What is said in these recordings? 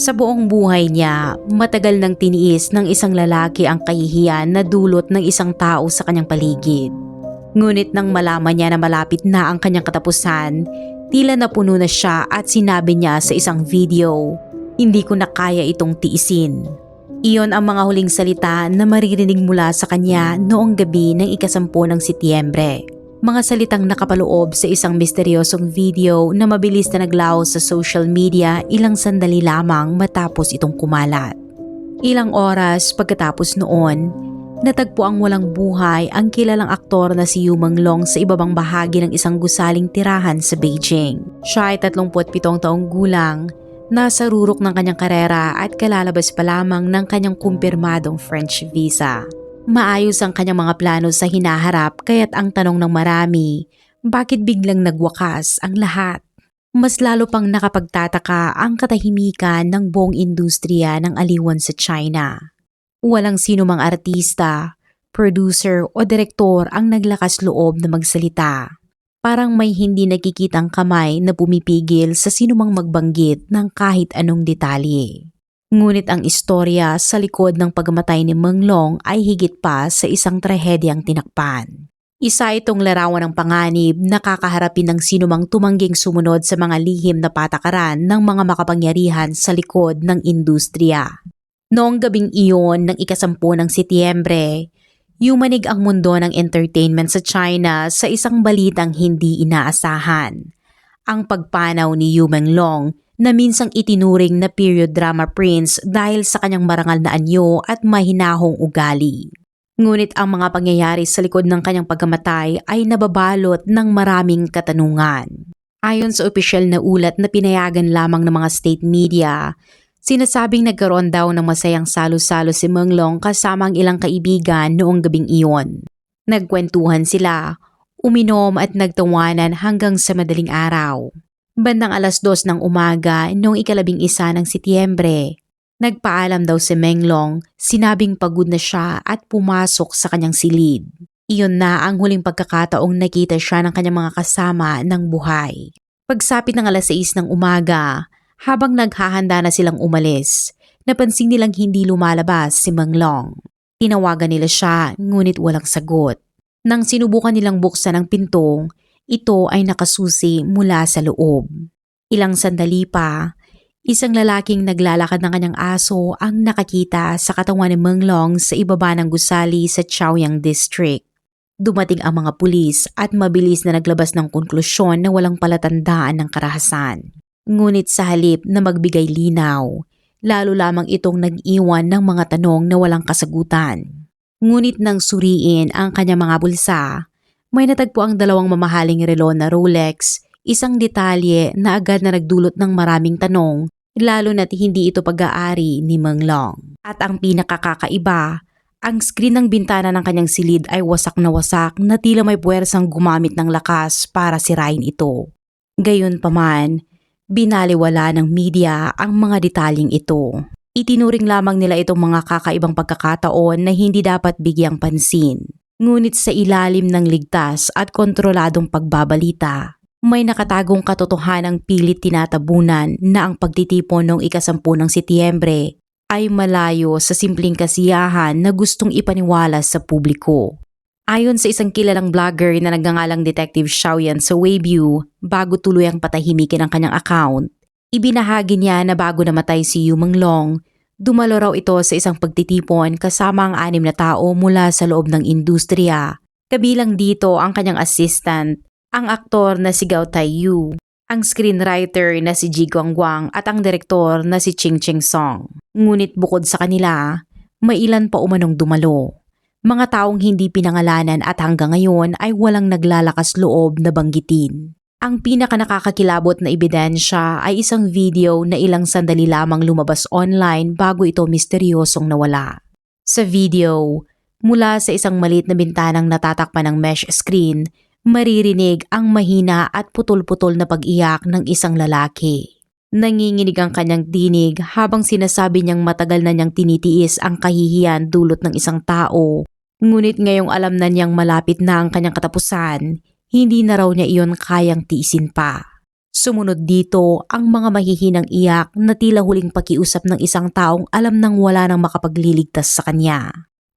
Sa buong buhay niya, matagal nang tiniis ng isang lalaki ang kahihiyan na dulot ng isang tao sa kanyang paligid. Ngunit nang malaman niya na malapit na ang kanyang katapusan, tila napuno na siya at sinabi niya sa isang video, hindi ko na kaya itong tiisin. Iyon ang mga huling salita na maririnig mula sa kanya noong gabi ng ikasampu ng Setyembre. Mga salitang nakapaloob sa isang misteryosong video na mabilis na naglaho sa social media ilang sandali lamang matapos itong kumalat. Ilang oras pagkatapos noon, natagpo ang walang buhay ang kilalang aktor na si Yu Manglong sa ibabang bahagi ng isang gusaling tirahan sa Beijing. Siya ay 37 taong gulang, nasa rurok ng kanyang karera at kalalabas pa lamang ng kanyang kumpirmadong French visa. Maayos ang kanyang mga plano sa hinaharap kaya't ang tanong ng marami, bakit biglang nagwakas ang lahat? Mas lalo pang nakapagtataka ang katahimikan ng buong industriya ng aliwan sa China. Walang sino mang artista, producer o direktor ang naglakas loob na magsalita. Parang may hindi nakikitang kamay na pumipigil sa sinumang magbanggit ng kahit anong detalye. Ngunit ang istorya sa likod ng pagkamatay ni Menglong ay higit pa sa isang trahedyang tinakpan. Isa itong larawan ng panganib na kakaharapin ng sinumang tumangging sumunod sa mga lihim na patakaran ng mga makapangyarihan sa likod ng industriya. Noong gabing iyon ng ikasampu ng Setyembre, yumanig ang mundo ng entertainment sa China sa isang balitang hindi inaasahan. Ang pagpanaw ni Yu Menglong na minsang itinuring na period drama prince dahil sa kanyang marangal na anyo at mahinahong ugali. Ngunit ang mga pangyayari sa likod ng kanyang pagkamatay ay nababalot ng maraming katanungan. Ayon sa opisyal na ulat na pinayagan lamang ng mga state media, sinasabing nagkaroon daw ng masayang salo-salo si Menglong kasama ang ilang kaibigan noong gabing iyon. Nagkwentuhan sila, uminom at nagtawanan hanggang sa madaling araw. Bandang alas dos ng umaga noong ikalabing isa ng Setyembre, nagpaalam daw si Menglong, sinabing pagod na siya at pumasok sa kanyang silid. Iyon na ang huling pagkakataong nakita siya ng kanyang mga kasama ng buhay. Pagsapit ng alas 6 ng umaga, habang naghahanda na silang umalis, napansin nilang hindi lumalabas si Menglong. Tinawagan nila siya ngunit walang sagot. Nang sinubukan nilang buksan ang pinto, ito ay nakasusi mula sa loob. Ilang sandali pa, isang lalaking naglalakad ng kanyang aso ang nakakita sa katawan ni Menglong sa ibaba ng gusali sa Chaoyang District. Dumating ang mga pulis at mabilis na naglabas ng konklusyon na walang palatandaan ng karahasan. Ngunit sa halip na magbigay linaw, lalo lamang itong nag-iwan ng mga tanong na walang kasagutan. Ngunit nang suriin ang kanyang mga bulsa, may natagpo ang dalawang mamahaling relo na Rolex, isang detalye na agad na nagdulot ng maraming tanong, lalo na't hindi ito pag-aari ni Menglong. At ang pinakakakaiba, ang screen ng bintana ng kanyang silid ay wasak na wasak na tila may puwersang gumamit ng lakas para sirain ito. Gayon paman, binaliwala ng media ang mga detalyeng ito. Itinuring lamang nila itong mga kakaibang pagkakataon na hindi dapat bigyang pansin. Ngunit sa ilalim ng ligtas at kontroladong pagbabalita, may nakatagong katotohanang pilit tinatabunan na ang pagtitipon noong ikasampu ng Setyembre ay malayo sa simpleng kasiyahan na gustong ipaniwala sa publiko. Ayon sa isang kilalang vlogger na nagngangalang Detective Xiaoyan sa Weibo bago tuluyang patahimikin ang kanyang account, ibinahagi niya na bago namatay si Yu Menglong, Dumalo raw ito sa isang pagtitipon kasama ang anim na tao mula sa loob ng industriya. Kabilang dito ang kanyang assistant, ang aktor na si Gao Taiyu, ang screenwriter na si Ji Guangguang at ang direktor na si Ching Ching Song. Ngunit bukod sa kanila, may ilan pa umanong dumalo. Mga taong hindi pinangalanan at hanggang ngayon ay walang naglalakas loob na banggitin. Ang pinaka nakakakilabot na ebidensya ay isang video na ilang sandali lamang lumabas online bago ito misteryosong nawala. Sa video, mula sa isang maliit na bintanang natatakpan ng mesh screen, maririnig ang mahina at putol-putol na pag-iyak ng isang lalaki. Nanginginig ang kanyang dinig habang sinasabi niyang matagal na niyang tinitiis ang kahihiyan dulot ng isang tao. Ngunit ngayong alam na niyang malapit na ang kanyang katapusan, hindi na raw niya iyon kayang tiisin pa. Sumunod dito ang mga mahihinang iyak na tila huling pakiusap ng isang taong alam nang wala nang makapagliligtas sa kanya.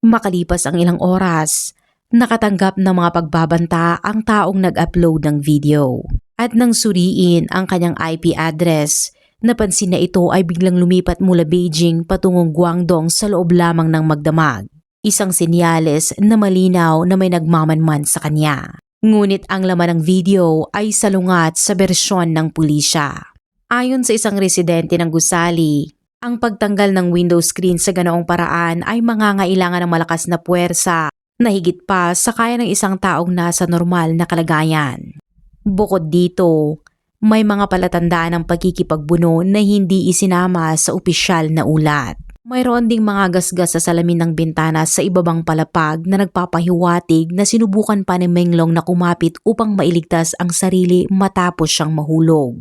Makalipas ang ilang oras, nakatanggap ng mga pagbabanta ang taong nag-upload ng video. At nang suriin ang kanyang IP address, napansin na ito ay biglang lumipat mula Beijing patungong Guangdong sa loob lamang ng magdamag. Isang senyales na malinaw na may nagmamanman sa kanya. Ngunit ang laman ng video ay salungat sa bersyon ng pulisya. Ayon sa isang residente ng Gusali, ang pagtanggal ng window screen sa ganoong paraan ay mangangailangan ng malakas na puwersa na higit pa sa kaya ng isang taong nasa normal na kalagayan. Bukod dito, may mga palatandaan ng pagkikipagbuno na hindi isinama sa opisyal na ulat. Mayroon ding mga gasgas sa salamin ng bintana sa ibabang palapag na nagpapahiwatig na sinubukan pa ni Menglong na kumapit upang mailigtas ang sarili matapos siyang mahulog.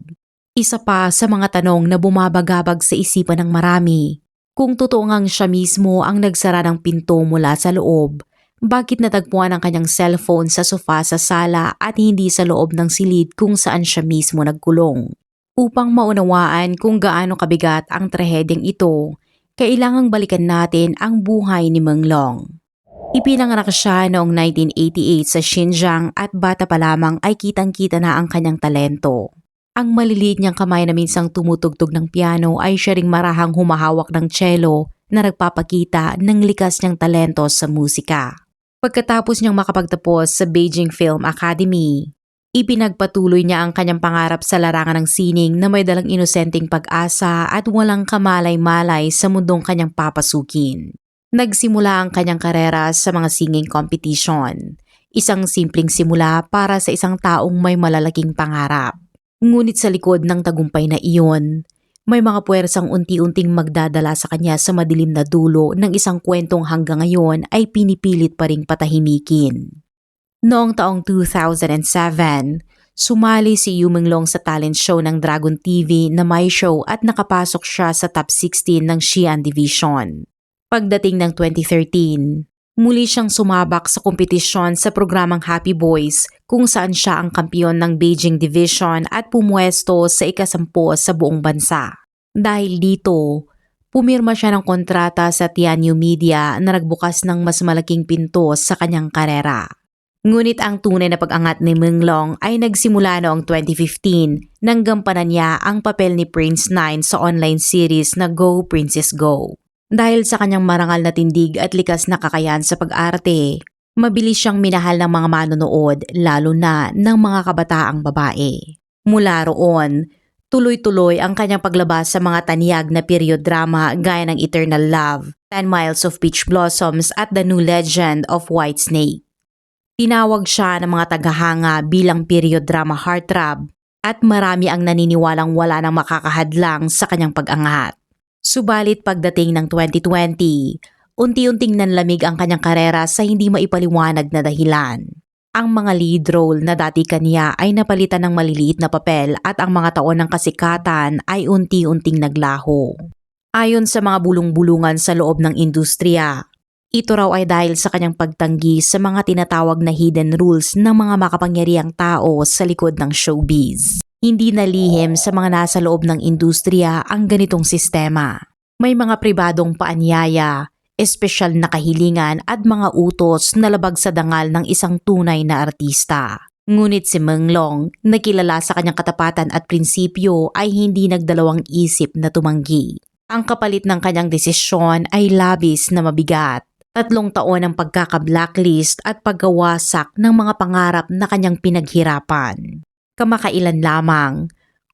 Isa pa sa mga tanong na bumabagabag sa isipan ng marami, kung totoo ngang siya mismo ang nagsara ng pinto mula sa loob, bakit natagpuan ang kanyang cellphone sa sofa sa sala at hindi sa loob ng silid kung saan siya mismo nagkulong? Upang maunawaan kung gaano kabigat ang trahedyang ito, kailangang balikan natin ang buhay ni Menglong. Ipinanganak siya noong 1988 sa Xinjiang at bata pa lamang ay kitang-kita na ang kanyang talento. Ang maliliit niyang kamay na minsang tumutugtog ng piano ay siya ring marahang humahawak ng cello na nagpapakita ng likas niyang talento sa musika. Pagkatapos niyang makapagtapos sa Beijing Film Academy, ipinagpatuloy niya ang kanyang pangarap sa larangan ng sining na may dalang inosenteng pag-asa at walang kamalay-malay sa mundong kanyang papasukin. Nagsimula ang kanyang karera sa mga singing competition, isang simpleng simula para sa isang taong may malalaking pangarap. Ngunit sa likod ng tagumpay na iyon, may mga puwersang unti-unting magdadala sa kanya sa madilim na dulo ng isang kwentong hanggang ngayon ay pinipilit pa ring patahimikin. Noong taong 2007, sumali si Yu Menglong sa talent show ng Dragon TV na My Show at nakapasok siya sa top 16 ng Xi'an Division. Pagdating ng 2013, muli siyang sumabak sa kompetisyon sa programang Happy Boys kung saan siya ang kampiyon ng Beijing Division at pumuesto sa ikasampu sa buong bansa. Dahil dito, pumirma siya ng kontrata sa Tianyu Media na nagbukas ng mas malaking pinto sa kanyang karera. Ngunit ang tunay na pag-angat ni Menglong ay nagsimula noong 2015 nang gampanan niya ang papel ni Prince 9 sa online series na Go Princess Go. Dahil sa kanyang marangal na tindig at likas na kakayahan sa pag-arte, mabilis siyang minahal ng mga manonood lalo na ng mga kabataang babae. Mula roon, tuloy-tuloy ang kanyang paglabas sa mga taniyag na period drama gaya ng Eternal Love, 10 Miles of Peach Blossoms at The New Legend of White Snake. Tinawag siya ng mga tagahanga bilang period drama heartthrob at marami ang naniniwalang wala nang makakahadlang sa kanyang pag-angat. Subalit pagdating ng 2020, unti-unting nanlamig ang kanyang karera sa hindi maipaliwanag na dahilan. Ang mga lead role na dati kanya ay napalitan ng maliliit na papel at ang mga taon ng kasikatan ay unti-unting naglaho. Ayon sa mga bulong-bulungan sa loob ng industriya, ito raw ay dahil sa kanyang pagtanggi sa mga tinatawag na hidden rules ng mga makapangyariang tao sa likod ng showbiz. Hindi nalihim sa mga nasa loob ng industriya ang ganitong sistema. May mga pribadong paanyaya, espesyal na kahilingan at mga utos na labag sa dangal ng isang tunay na artista. Ngunit si Menglong, na kilala sa kanyang katapatan at prinsipyo ay hindi nagdalawang isip na tumanggi. Ang kapalit ng kanyang desisyon ay labis na mabigat tatlong taon ng pagkaka-blacklist at paggawasak ng mga pangarap na kanyang pinaghirapan. Kamakailan lamang,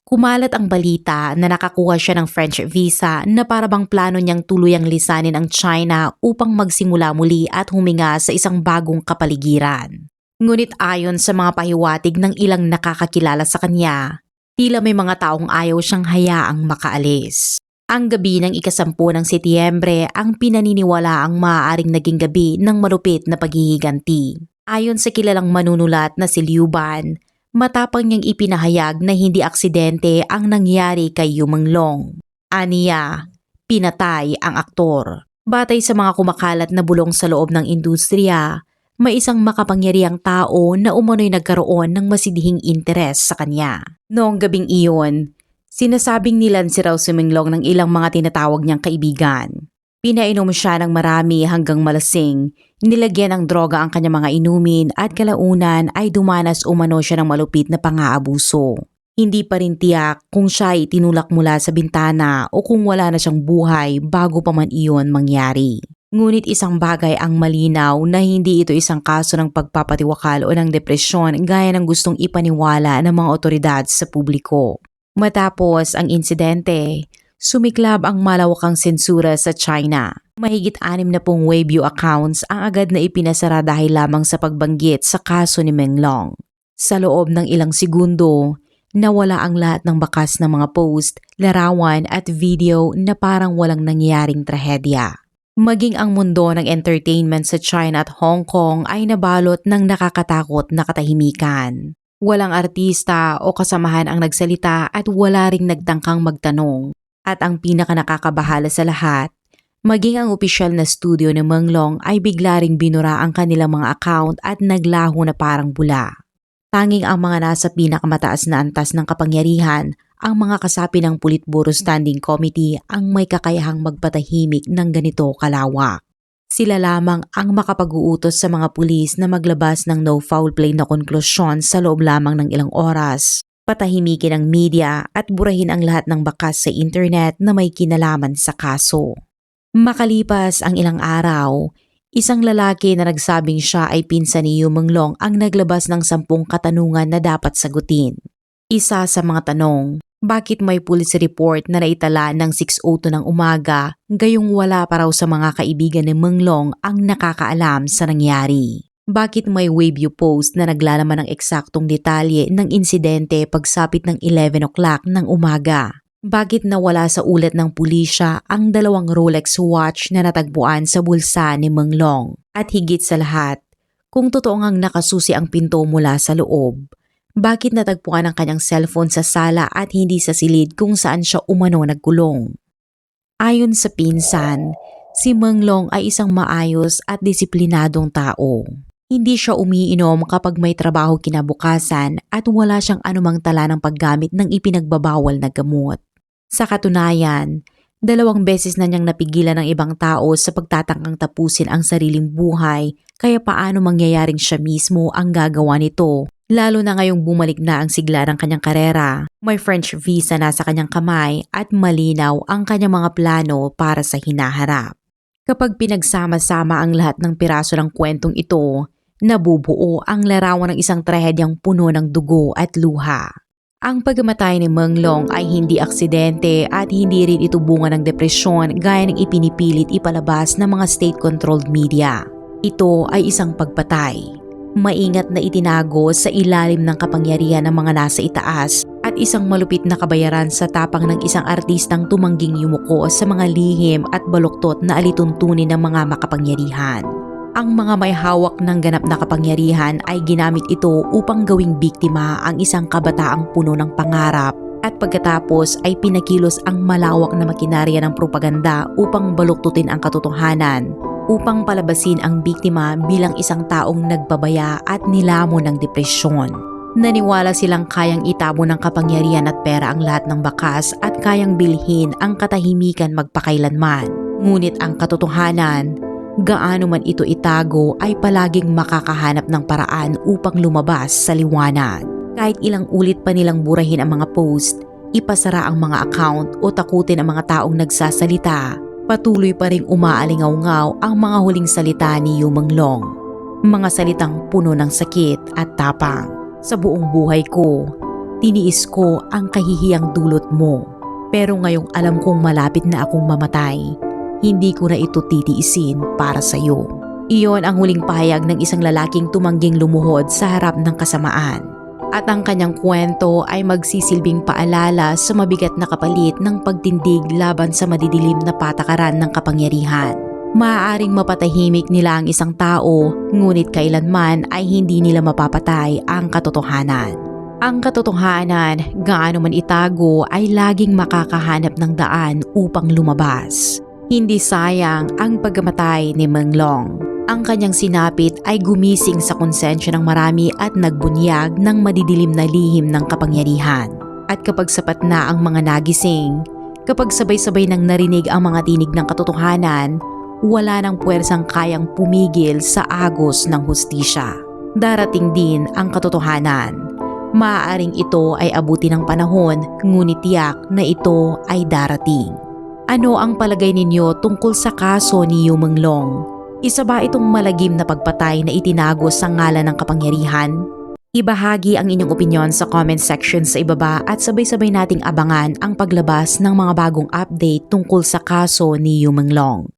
kumalat ang balita na nakakuha siya ng French visa na parabang plano niyang tuluyang lisanin ang China upang magsimula muli at huminga sa isang bagong kapaligiran. Ngunit ayon sa mga pahiwatig ng ilang nakakakilala sa kanya, tila may mga taong ayaw siyang hayaang makaalis. Ang gabi ng ikasampu ng Setyembre ang pinaniniwala ang maaaring naging gabi ng malupit na paghihiganti. Ayon sa kilalang manunulat na si Liu Ban, matapang niyang ipinahayag na hindi aksidente ang nangyari kay Yu Menglong. Aniya, pinatay ang aktor. Batay sa mga kumakalat na bulong sa loob ng industriya, may isang makapangyarihang tao na umano'y nagkaroon ng masidihing interes sa kanya. Noong gabing iyon, sinasabing nilan si Raw Suminglong ng ilang mga tinatawag niyang kaibigan. Pinainom siya ng marami hanggang malasing, nilagyan ng droga ang kanyang mga inumin at kalaunan ay dumanas umano siya ng malupit na pang-aabuso. Hindi pa rin tiyak kung siya ay tinulak mula sa bintana o kung wala na siyang buhay bago pa man iyon mangyari. Ngunit isang bagay ang malinaw na hindi ito isang kaso ng pagpapatiwakal o ng depresyon gaya ng gustong ipaniwala ng mga otoridad sa publiko. Matapos ang insidente, sumiklab ang malawakang sensura sa China. Mahigit anim na pong Weibo accounts ang agad na ipinasara dahil lamang sa pagbanggit sa kaso ni Menglong. Sa loob ng ilang segundo, nawala ang lahat ng bakas ng mga post, larawan at video na parang walang nangyaring trahedya. Maging ang mundo ng entertainment sa China at Hong Kong ay nabalot ng nakakatakot na katahimikan. Walang artista o kasamahan ang nagsalita at wala ring nagtangkang magtanong. At ang pinaka nakakabahala sa lahat, maging ang opisyal na studio ni Menglong ay bigla ring binura ang kanilang mga account at naglaho na parang bula. Tanging ang mga nasa pinakamataas na antas ng kapangyarihan, ang mga kasapi ng Politburo Standing Committee ang may kakayahang magpatahimik ng ganito kalawak. Sila lamang ang makapag-uutos sa mga pulis na maglabas ng no foul play na konklusyon sa loob lamang ng ilang oras, patahimikin ang media at burahin ang lahat ng bakas sa internet na may kinalaman sa kaso. Makalipas ang ilang araw, Isang lalaki na nagsabing siya ay pinsan ni Yu Menglong ang naglabas ng sampung katanungan na dapat sagutin. Isa sa mga tanong, bakit may police report na naitala ng 6.02 ng umaga gayong wala pa raw sa mga kaibigan ni Menglong ang nakakaalam sa nangyari? Bakit may Weibo post na naglalaman ng eksaktong detalye ng insidente pagsapit ng 11 o'clock ng umaga? Bakit nawala sa ulat ng pulisya ang dalawang Rolex watch na natagpuan sa bulsa ni Menglong? At higit sa lahat, kung totoo ngang nakasusi ang pinto mula sa loob, bakit natagpuan ang kanyang cellphone sa sala at hindi sa silid kung saan siya umano nagkulong? Ayon sa pinsan, si Menglong ay isang maayos at disiplinadong tao. Hindi siya umiinom kapag may trabaho kinabukasan at wala siyang anumang tala ng paggamit ng ipinagbabawal na gamot. Sa katunayan, dalawang beses na niyang napigilan ng ibang tao sa pagtatangkang tapusin ang sariling buhay kaya paano mangyayaring siya mismo ang gagawa nito lalo na ngayong bumalik na ang sigla ng kanyang karera. May French visa na sa kanyang kamay at malinaw ang kanyang mga plano para sa hinaharap. Kapag pinagsama-sama ang lahat ng piraso ng kwentong ito, nabubuo ang larawan ng isang trahedyang puno ng dugo at luha. Ang pagkamatay ni Menglong ay hindi aksidente at hindi rin ito bunga ng depresyon gaya ng ipinipilit ipalabas ng mga state-controlled media. Ito ay isang pagpatay. Maingat na itinago sa ilalim ng kapangyarihan ng mga nasa itaas at isang malupit na kabayaran sa tapang ng isang artistang tumangging yumuko sa mga lihim at baluktot na alituntunin ng mga makapangyarihan. Ang mga may hawak ng ganap na kapangyarihan ay ginamit ito upang gawing biktima ang isang kabataang puno ng pangarap at pagkatapos ay pinakilos ang malawak na makinarya ng propaganda upang baluktutin ang katotohanan upang palabasin ang biktima bilang isang taong nagbabaya at nilamon ng depresyon. Naniwala silang kayang itabo ng kapangyarihan at pera ang lahat ng bakas at kayang bilhin ang katahimikan magpakailanman. Ngunit ang katotohanan, gaano man ito itago ay palaging makakahanap ng paraan upang lumabas sa liwanag. Kahit ilang ulit pa nilang burahin ang mga post, ipasara ang mga account o takutin ang mga taong nagsasalita, patuloy pa ring umaalingaw-ngaw ang mga huling salita ni Yumanglong. Mga salitang puno ng sakit at tapang. Sa buong buhay ko, tiniis ko ang kahihiyang dulot mo. Pero ngayong alam kong malapit na akong mamatay, hindi ko na ito titiisin para sa iyo. Iyon ang huling pahayag ng isang lalaking tumangging lumuhod sa harap ng kasamaan. At ang kanyang kwento ay magsisilbing paalala sa mabigat na kapalit ng pagtindig laban sa madidilim na patakaran ng kapangyarihan. Maaaring mapatahimik nila ang isang tao, ngunit kailanman ay hindi nila mapapatay ang katotohanan. Ang katotohanan, gaano man itago, ay laging makakahanap ng daan upang lumabas. Hindi sayang ang pagkamatay ni Menglong. Ang kanyang sinapit ay gumising sa konsensya ng marami at nagbunyag ng madidilim na lihim ng kapangyarihan. At kapag sapat na ang mga nagising, kapag sabay-sabay nang narinig ang mga tinig ng katotohanan, wala nang puwersang kayang pumigil sa agos ng hustisya. Darating din ang katotohanan. Maaaring ito ay abuti ng panahon, ngunit tiyak na ito ay darating. Ano ang palagay ninyo tungkol sa kaso ni Yu Menglong? Isa ba itong malagim na pagpatay na itinago sa ngalan ng kapangyarihan? Ibahagi ang inyong opinion sa comment section sa ibaba at sabay-sabay nating abangan ang paglabas ng mga bagong update tungkol sa kaso ni Yu Menglong.